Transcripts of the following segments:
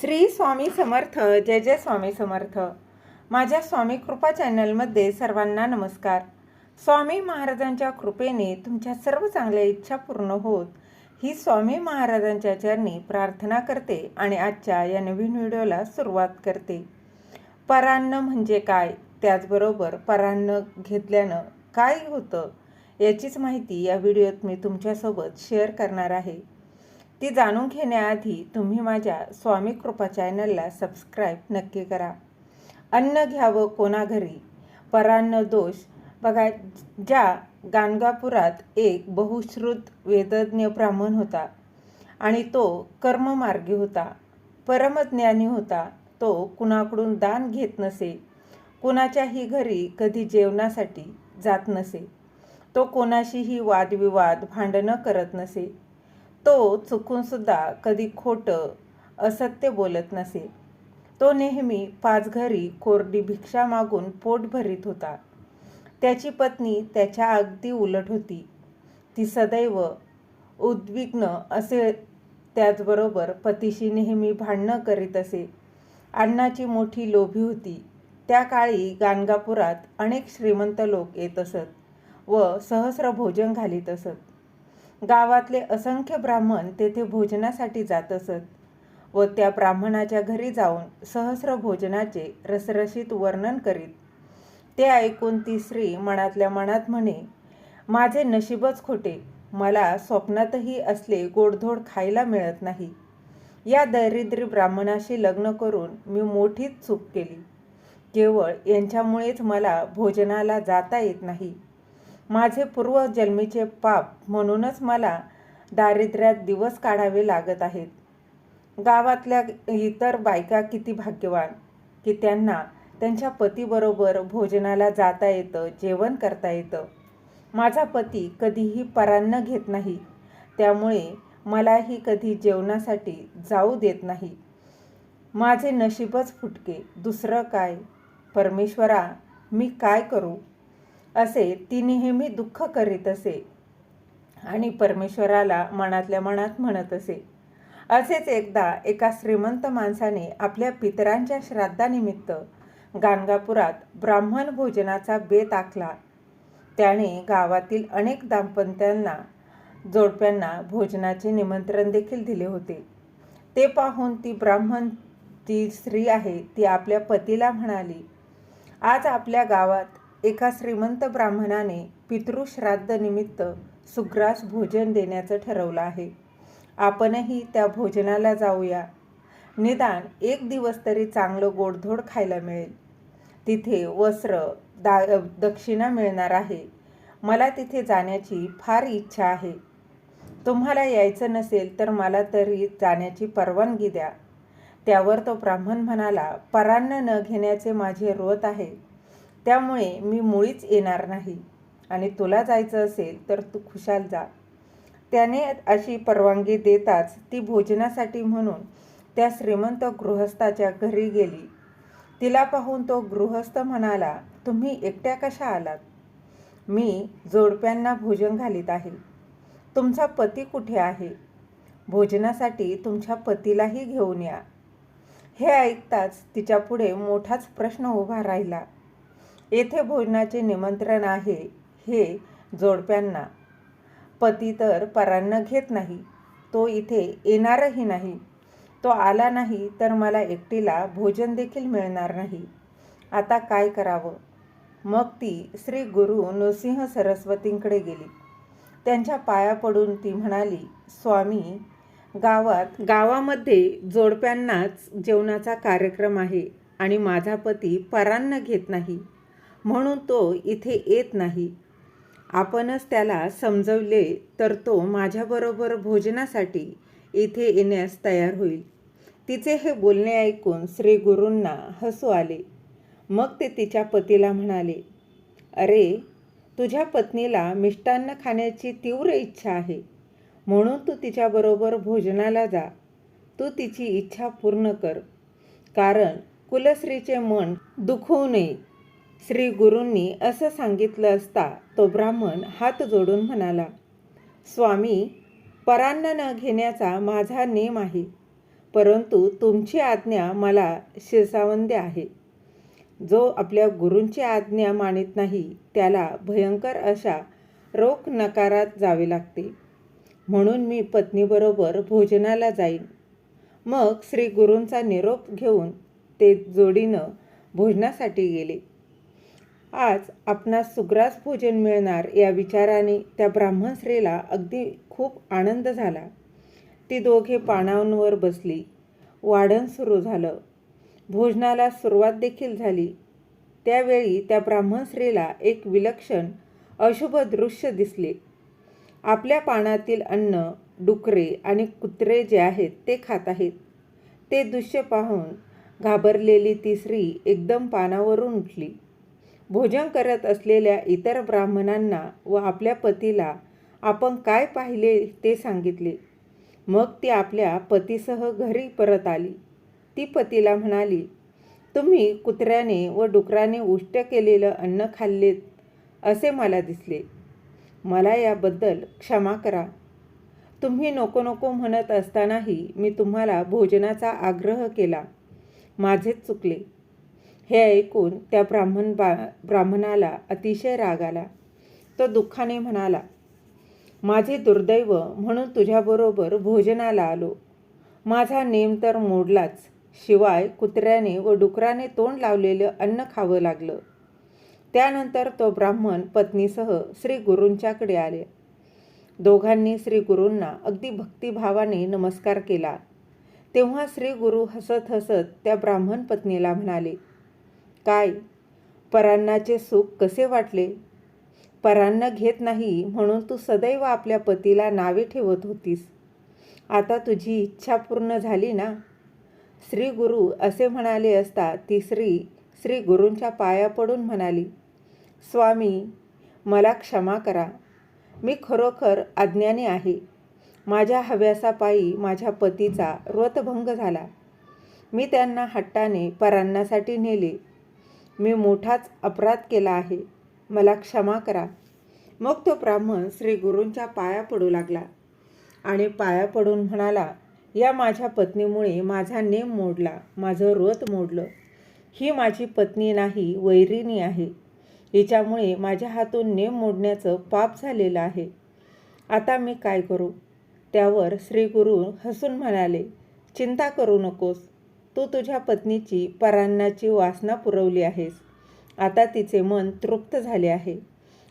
श्री स्वामी समर्थ जय जय स्वामी समर्थ. माझ्या स्वामी कृपा चॅनलमध्ये सर्वांना नमस्कार. स्वामी महाराजांच्या कृपेने तुमच्या सर्व चांगल्या इच्छा पूर्ण होत ही स्वामी महाराजांच्या चरणी प्रार्थना करते आणि आजच्या या नवीन व्हिडिओला सुरुवात करते. परान्न म्हणजे काय? त्याचबरोबर परान्न घेतल्यानं काय होतं? याचीच माहिती या व्हिडिओत मी तुमच्यासोबत शेअर करणार आहे. ती जाणून घेण्याआधी तुम्ही माझ्या स्वामी कृपा चॅनलला सबस्क्राईब नक्की करा. अन्न घ्यावं कोणाघरी परान्न दोष. बघा ज्या गाणगापुरात एक बहुश्रुत वेदज्ञ ब्राह्मण होता आणि तो कर्ममार्गी होता परमज्ञानी होता तो कुणाकडून दान घेत नसे कुणाच्याही घरी कधी जेवणासाठी जात नसे तो कोणाशीही वादविवाद भांडणं करत नसे तो चुकूनसुद्धा कधी खोटं असत्य बोलत नसे. तो नेहमी पाचघरी कोरडी भिक्षा मागून पोट भरीत होता. त्याची पत्नी त्याच्या अगदी उलट होती. ती सदैव उद्विग्न असे त्याचबरोबर पतीशी नेहमी भांडणं करीत असे. अन्नाची मोठी लोभी होती. त्या काळी गाणगापुरात अनेक श्रीमंत लोक येत असत व सहस्र भोजन घालीत असत. गावातले असंख्य ब्राह्मण तेथे भोजनासाठी जात असत व त्या ब्राह्मणाच्या घरी जाऊन सहस्र भोजनाचे रसरशीत वर्णन करीत. ते ऐकून ती स्त्री मनातल्या मनात म्हणे माझे नशीबच खोटे. मला स्वप्नातही असले गोडधोड खायला मिळत नाही. या दरिद्री ब्राह्मणाशी लग्न करून मी मोठीच चूक केली. केवळ यांच्यामुळेच मला भोजनाला जाता येत नाही. माझे पूर्वजन्मीचे पाप म्हणूनच मला दारिद्र्यात दिवस काढावे लागत आहेत. गावातल्या इतर बायका किती भाग्यवान की त्यांना त्यांच्या पतीबरोबर भोजनाला जाता येतं जेवण करता येतं. माझा पती कधीही परान्न घेत नाही त्यामुळे मलाही कधी जेवणासाठी जाऊ देत नाही. माझे नशीबच फुटके दुसरं काय? परमेश्वरा मी काय करू? असे ती नेहमी दुःख करीत असे. आणि परमेश्वराला मनातल्या मनात म्हणत असे. असेच एकदा एका श्रीमंत माणसाने आपल्या पितरांच्या श्राद्धानिमित्त गाणगापुरात ब्राह्मण भोजनाचा बेत आखला त्याने गावातील अनेक दाम्पत्यांना जोडप्यांना भोजनाचे निमंत्रण देखील दिले होते. ते पाहून ती ब्राह्मण ती स्त्री आहे ती आपल्या पतीला म्हणाली आज आपल्या गावात एका श्रीमंत ब्राह्मणाने पितृश्राद्धनिमित्त सुग्रास भोजन देण्याचं ठरवलं आहे. आपणही त्या भोजनाला जाऊया. निदान एक दिवस तरी चांगलं गोडधोड खायला मिळेल. तिथे वस्त्र दा दक्षिणा मिळणार आहे. मला तिथे जाण्याची फार इच्छा आहे. तुम्हाला यायचं नसेल तर मला तरी जाण्याची परवानगी द्या. त्यावर तो ब्राह्मण म्हणाला परान्न न घेण्याचे माझे व्रत आहे. त्यामुळे मी मुळीच येणार नाही. आणि तुला जायचं असेल तर तू खुशाल जा. त्याने अशी परवानगी देताच ती भोजनासाठी म्हणून त्या श्रीमंत गृहस्थाच्या घरी गेली. तिला पाहून तो गृहस्थ म्हणाला तुम्ही एकट्या कशा आलात? मी जोडप्यांना भोजन घालीत आहे. तुमचा पती कुठे आहे? भोजनासाठी तुमच्या पतीलाही घेऊन या. हे ऐकताच तिच्यापुढे मोठाच प्रश्न उभा राहिला. येथे भोजनाचे निमंत्रण आहे हे जोडप्यांना. पती तर परान्न घेत नाही तो इथे येणारही नाही. तो आला नाही तर मला एकटीला भोजन देखील मिळणार नाही. आता काय करावं? मग ती श्री गुरु नृसिंह सरस्वतींकडे गेली. त्यांच्या पाया पडून ती म्हणाली स्वामी गावात गावामध्ये जोडप्यांनाच जेवणाचा कार्यक्रम आहे आणि माझा पती परान्न घेत नाही. म्हणून तो इथे येत नाही. आपणच त्याला समजवले तर तो माझ्याबरोबर भोजनासाठी इथे येण्यास तयार होईल. तिचे हे बोलणे ऐकून श्री गुरूंना हसू आले. मग ते तिच्या पतीला म्हणाले अरे तुझ्या पत्नीला मिष्टान्न खाण्याची तीव्र इच्छा आहे. म्हणून तू तिच्याबरोबर भोजनाला जा. तू तिची इच्छा पूर्ण कर. कारण कुलश्रीचे मन दुखवू नये. श्री गुरूंनी असं सांगितलं असता तो ब्राह्मण हात जोडून म्हणाला स्वामी परान्न न घेण्याचा माझा नेम आहे परंतु तुमची आज्ञा मला शिरसावंदे आहे. जो आपल्या गुरूंची आज्ञा मानित नाही त्याला भयंकर अशा रोख नकारात जावे लागते. म्हणून मी पत्नीबरोबर भोजनाला जाईन. मग श्री गुरूंचा निरोप घेऊन ते जोडीनं भोजनासाठी गेले. आज आपणास सुग्रास भोजन मिळणार या विचाराने त्या ब्राह्मण स्त्रीला अगदी खूप आनंद झाला. ती दोघे पानांवर बसली. वाढण सुरू झालं. भोजनाला सुरुवात देखील झाली. त्यावेळी त्या ब्राह्मण स्त्रीला एक विलक्षण अशुभ दृश्य दिसले. आपल्या पानातील अन्न डुकरे आणि कुत्रे जे आहेत ते खात आहेत. ते दृश्य पाहून घाबरलेली ती स्त्री एकदम पानावरून उठली. भोजन करत असलेल्या इतर ब्राह्मणांना व आपल्या पतीला आपण काय पाहिले ते सांगितले. मग ती आपल्या पतीसह घरी परत आली. ती पतीला म्हणाली तुम्ही कुत्र्याने व डुकराने उष्ट केलेलं अन्न खाल्लेत असे मला दिसले. मला याबद्दल क्षमा करा. तुम्ही नको नको म्हणत असतानाही मी तुम्हाला भोजनाचा आग्रह केला. माझेच चुकले. हे ऐकून त्या ब्राह्मण बा ब्राह्मणाला अतिशय राग आला. तो दुःखाने म्हणाला माझे दुर्दैव म्हणून तुझ्याबरोबर भोजनाला आलो. माझा नेम तर मोडलाच. शिवाय कुत्र्याने व डुकराने तोंड लावलेलं अन्न खावं लागलं. त्यानंतर तो ब्राह्मण पत्नीसह श्री गुरूंच्याकडे आले. दोघांनी श्री गुरूंना अगदी भक्तिभावाने नमस्कार केला. तेव्हा श्री गुरु हसत हसत त्या ब्राह्मण पत्नीला म्हणाले काय? परान्नाचे सुख कसे वाटले? परान्न घेत नाही म्हणून तू सदैव आपल्या पतीला नावे ठेवत होतीस. आता तुझी इच्छा पूर्ण झाली ना? श्री गुरु असे म्हणाले असता ती श्री श्री गुरूंच्या पाया पडून म्हणाली स्वामी मला क्षमा करा. मी खरोखर अज्ञानी आहे. माझ्या हव्यासापायी माझ्या पतीचा व्रतभंग झाला. मी त्यांना हट्टाने परान्नासाठी नेले. मी मोठाच अपराध केला आहे. मला क्षमा करा. मग तो ब्राह्मण श्री गुरूंच्या पाया पडू लागला आणि पाया पडून म्हणाला या माझ्या पत्नीमुळे माझा नेम मोडला माझं व्रत मोडलं. ही माझी पत्नी नाही वैरिणी आहे. हिच्यामुळे माझ्या हातून नेम मोडण्याचं पाप झालेलं आहे. आता मी काय करू? त्यावर श्री गुरु हसून म्हणाले चिंता करू नकोस. तू तुझ्या पत्नीची परान्नाची वासना पुरवली आहेस. आता तिचे मन तृप्त झाले आहे.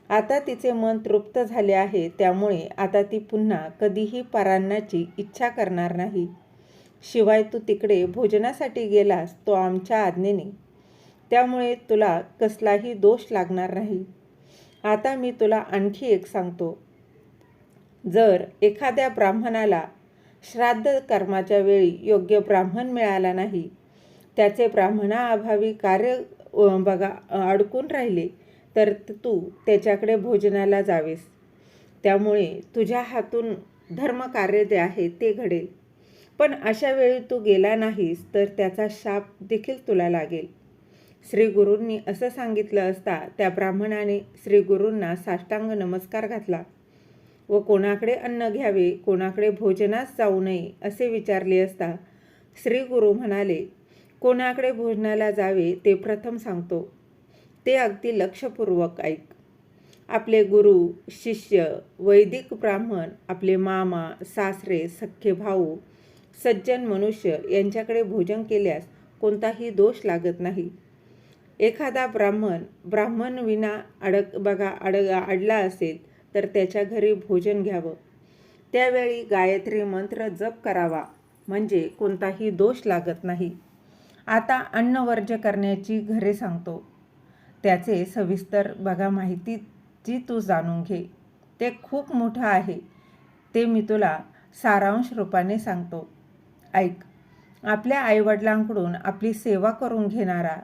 आता तिचे मन तृप्त झाले आहे त्यामुळे आता ती पुन्हा कधीही परान्नाची इच्छा करणार नाही. शिवाय तू तिकडे भोजनासाठी गेलास तो आमच्या आज्ञेने. त्यामुळे तुला कसलाही दोष लागणार नाही. आता मी तुला आणखी एक सांगतो. जर एखाद्या ब्राह्मणाला श्राद्ध कर्माच्या वेळी योग्य ब्राह्मण मिळाला नाही. त्याचे ब्राह्मणाअभावी कार्य बघा अडकून राहिले तर तू त्याच्याकडे भोजनाला जावेस. त्यामुळे तुझ्या हातून धर्मकार्य जे आहे ते घडेल. पण अशा वेळी तू गेला नाहीस तर त्याचा शाप देखील तुला लागेल. श्री गुरूंनी असं सांगितलं असता त्या ब्राह्मणाने श्री गुरूंना साष्टांग नमस्कार घातला. व कोणाकडे अन्न घ्यावे कोणाकडे भोजनास जाऊ नये असे विचारले असता श्री गुरु म्हणाले कोणाकडे भोजनाला जावे ते प्रथम सांगतो. ते अगदी लक्षपूर्वक ऐक. आपले गुरु शिष्य वैदिक ब्राह्मण आपले मामा सासरे सख्खे भाऊ सज्जन मनुष्य यांच्याकडे भोजन केल्यास कोणताही दोष लागत नाही. एखादा ब्राह्मण ब्राह्मण विना अडक बघा अडग अडला असेल तर त्याच्या घरी भोजन घ्यावं. त्यावेळी गायत्री मंत्र जप करावा म्हणजे कोणताही दोष लागत नाही. आता अन्नवर्ज करण्याची घरे सांगतो. त्याचे सविस्तर बघा माहिती जी तू जाणून घे. ते खूप मोठं आहे. ते मी तुला सारांश रूपाने सांगतो. ऐक आपल्या आईवडिलांकडून आपली सेवा करून घेणारा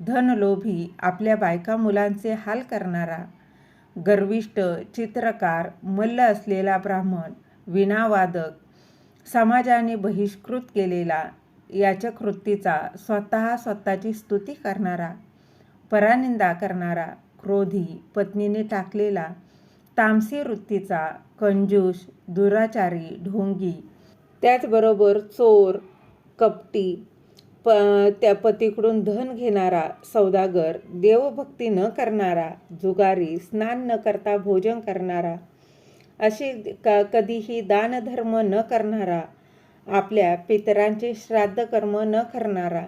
धनलोभी आपल्या बायका मुलांचे हाल करणारा गर्विष्ट चित्रकार मल्ल असलेला ब्राह्मण विनावादक समाजाने बहिष्कृत केलेला याच्या कृतीचा स्वतः स्वतःची स्तुती करणारा परानिंदा करणारा क्रोधी पत्नीने टाकलेला तामसी वृत्तीचा कंजूष दुराचारी ढोंगी त्याचबरोबर चोर कपटी प त्या पतीकडून धन घेणारा सौदागर देवभक्ती न करणारा जुगारी स्नान न करता भोजन करणारा असे क कधीही दानधर्म न करणारा आपल्या पितरांचे श्राद्ध कर्म न करणारा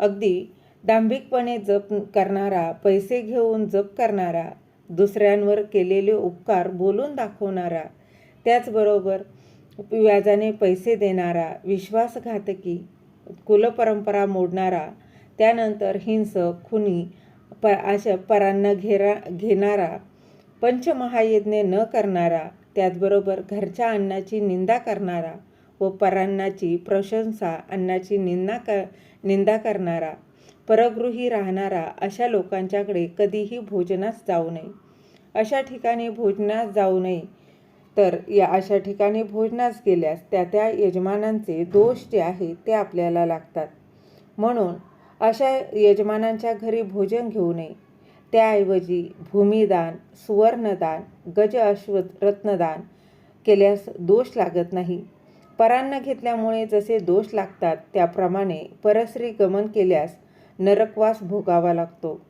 अगदी दांभिकपणे जप करणारा पैसे घेऊन जप करणारा दुसऱ्यांवर केलेले उपकार बोलून दाखवणारा त्याचबरोबर व्याजाने पैसे देणारा विश्वासघातकी कुलपरंपरा मोडणारा त्यानंतर हिंसक खुनी प अशा परांना घेरा घेणारा पंचमहायज्ञ न करणारा त्याचबरोबर घरच्या अन्नाची निंदा करणारा व परांनाची प्रशंसा अन्नाची निंदा क निंदा करणारा परगृही राहणारा अशा लोकांच्याकडे कधीही भोजनास जाऊ नये. अशा ठिकाणी भोजनास जाऊ नये तर या अशा ठिकाणी भोजनास गेल्यास त्या त्या यजमानांचे दोष जे आहे ते आपल्याला लागतात. म्हणून अशा यजमानांच्या घरी भोजन घेऊ नये. त्याऐवजी भूमिदान सुवर्णदान गज अश्व रत्नदान केल्यास दोष लागत नाही. परान्न घेतल्यामुळे जसे दोष लागतात त्याप्रमाणे परश्री गमन केल्यास नरकवास भोगावा लागतो.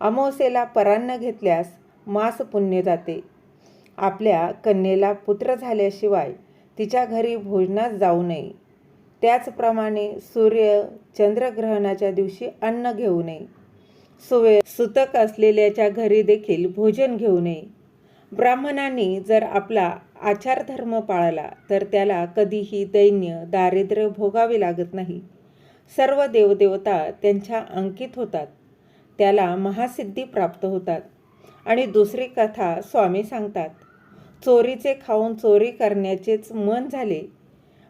अमावस्येला परान्न घेतल्यास मास पुण्य जाते. आपल्या कन्येला पुत्र झाल्याशिवाय तिच्या घरी भोजनात जाऊ नये. त्याचप्रमाणे सूर्य चंद्रग्रहणाच्या दिवशी अन्न घेऊ नये. सुवे सुतक असलेल्याच्या घरी देखील भोजन घेऊ नये. ब्राह्मणांनी जर आपला आचारधर्म पाळला तर त्याला कधीही दैन्य दारिद्र्य भोगावे लागत नाही. सर्व देवदेवता त्यांच्या अंकित होतात. त्याला महासिद्धी प्राप्त होतात. आणि दुसरी कथा स्वामी सांगतात. चोरीचे खाऊन चोरी करण्याचेच मन झाले.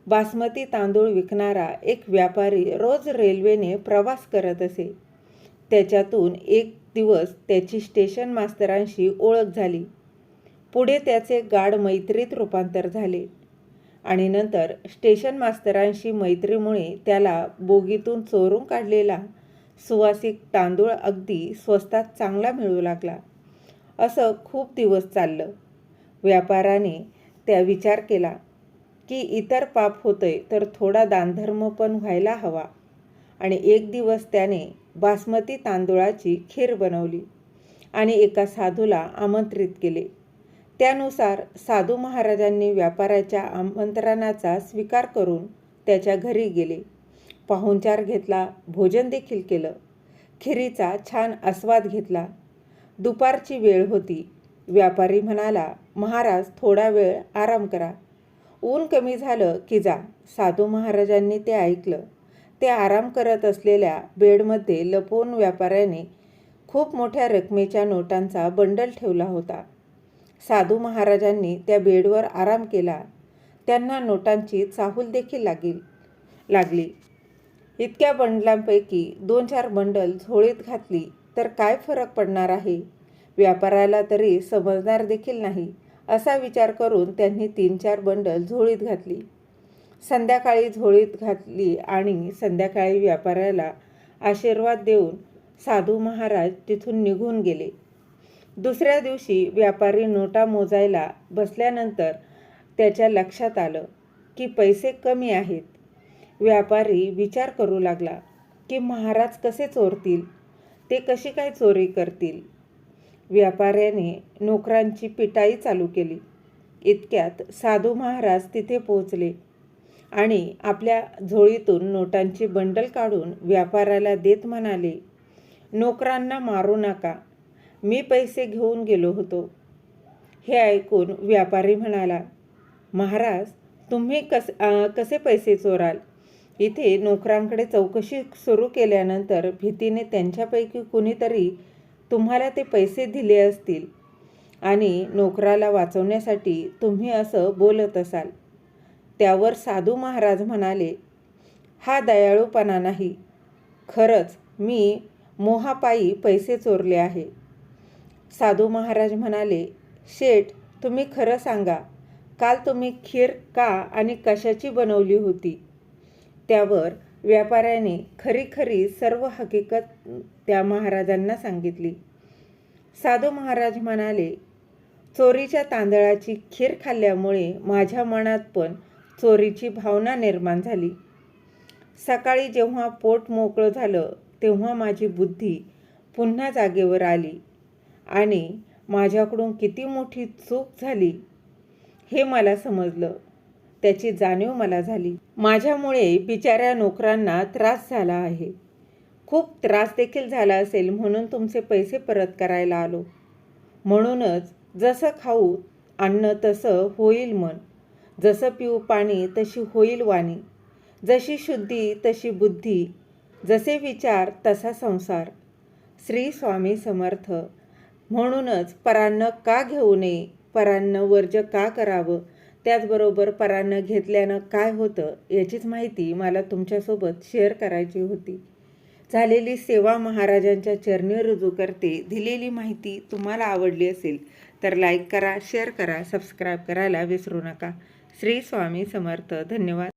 बासमती तांदूळ विकणारा एक व्यापारी रोज रेल्वेने प्रवास करत असे. त्याच्यातून एक दिवस त्याची स्टेशन मास्तरांशी ओळख झाली. पुढे त्याचे गाढ मैत्रीत रूपांतर झाले. आणि नंतर स्टेशन मास्तरांशी मैत्रीमुळे त्याला बोगीतून चोरून काढलेला सुवासिक तांदूळ अगदी स्वस्तात चांगला मिळू लागला. असं खूप दिवस चाललं. व्यापाराने त्या विचार केला की इतर पाप होतंय तर थोडा दानधर्म पण व्हायला हवा. आणि एक दिवस त्याने बासमती तांदूळाची खीर बनवली आणि एका साधूला आमंत्रित केले. त्यानुसार साधू महाराजांनी व्यापाराच्या आमंत्रणाचा स्वीकार करून त्याच्या घरी गेले. पाहुणचार घेतला भोजन देखील केलं. खिरीचा छान आस्वाद घेतला. दुपारची वेळ होती. व्यापारी म्हणाला महाराज थोडा वेळ आराम करा. ऊन कमी झालं की जा. साधू महाराजांनी ते ऐकलं. ते आराम करत असलेल्या बेडमध्ये लपवून व्यापाऱ्याने खूप मोठ्या रकमेच्या नोटांचा बंडल ठेवला होता. साधू महाराजांनी त्या बेडवर आराम केला. त्यांना नोटांची चाहूल देखील लागेल. लागली. इतक्या बंडलांपैकी दोन चार बंडल झोळीत घातली तर काय फरक पडणार आहे? व्यापाराला तरी समजणार देखील नाही. असा विचार करून त्यांनी तीन चार बंडल झोळीत घातली. संध्याकाळी झोळीत घातली आणि संध्याकाळी व्यापाऱ्याला आशीर्वाद देऊन साधू महाराज तिथून निघून गेले. दुसऱ्या दिवशी व्यापारी नोटा मोजायला बसल्यानंतर त्याच्या लक्षात आलं की पैसे कमी आहेत. व्यापारी विचार करू लागला की महाराज कसे चोरतील? ते कशी काय चोरी करतील? व्यापाऱ्याने नोकरांची पिटाई चालू केली. इतक्यात साधू महाराज तिथे पोहोचले आणि आपल्या झोळीतून नोटांची बंडल काढून व्यापाऱ्याला देत म्हणाले नोकरांना मारू नका. मी पैसे घेऊन गेलो होतो. हे ऐकून व्यापारी म्हणाला महाराज तुम्ही कस कसे पैसे चोराल? इथे नोकरांकडे चौकशी सुरू केल्यानंतर भीतीने त्यांच्यापैकी कुणीतरी तुम्हाला ते पैसे दिले असतील आणि नोकराला वाचवण्यासाठी तुम्ही असं बोलत असाल. त्यावर साधू महाराज म्हणाले हा दयाळूपणा नाही. खरंच मी मोहापायी पैसे चोरले आहे. साधू महाराज म्हणाले शेठ तुम्ही खरं सांगा काल तुम्ही खीर का आणि कशाची बनवली होती? त्यावर व्यापाऱ्याने खरी खरी सर्व हकीकत त्या महाराजांना सांगितली. साधू महाराज म्हणाले चोरीच्या तांदळाची खीर खाल्ल्यामुळे माझ्या मनात पण चोरीची भावना निर्माण झाली. सकाळी जेव्हा पोट मोकळं झालं तेव्हा माझी बुद्धी पुन्हा जागेवर आली आणि माझ्याकडून किती मोठी चूक झाली हे मला समजलं. त्याची जाणीव मला झाली. माझ्यामुळे बिचाऱ्या नोकरांना त्रास झाला आहे. खूप त्रास देखील झाला असेल म्हणून तुमचे पैसे परत करायला आलो. म्हणूनच जसं खाऊ अन्न तसं होईल मन. जसं पिऊ पाणी तशी होईल वाणी. जशी शुद्धी तशी बुद्धी. जसे विचार तसा संसार. श्री स्वामी समर्थ. म्हणूनच परान्न का घेऊ नये? परान्न वर्ज का करावं? त्याचबरोबर परानं घेतल्यानं काय होतं याचीच माहिती मला तुमच्यासोबत शेअर करायची होती. झालेली सेवा महाराजांच्या चरणी रुजू करते दिलेली माहिती तुम्हाला आवडली असेल तर लाईक करा शेअर करा सबस्क्राईब करायला विसरू नका. श्री स्वामी समर्थ. धन्यवाद.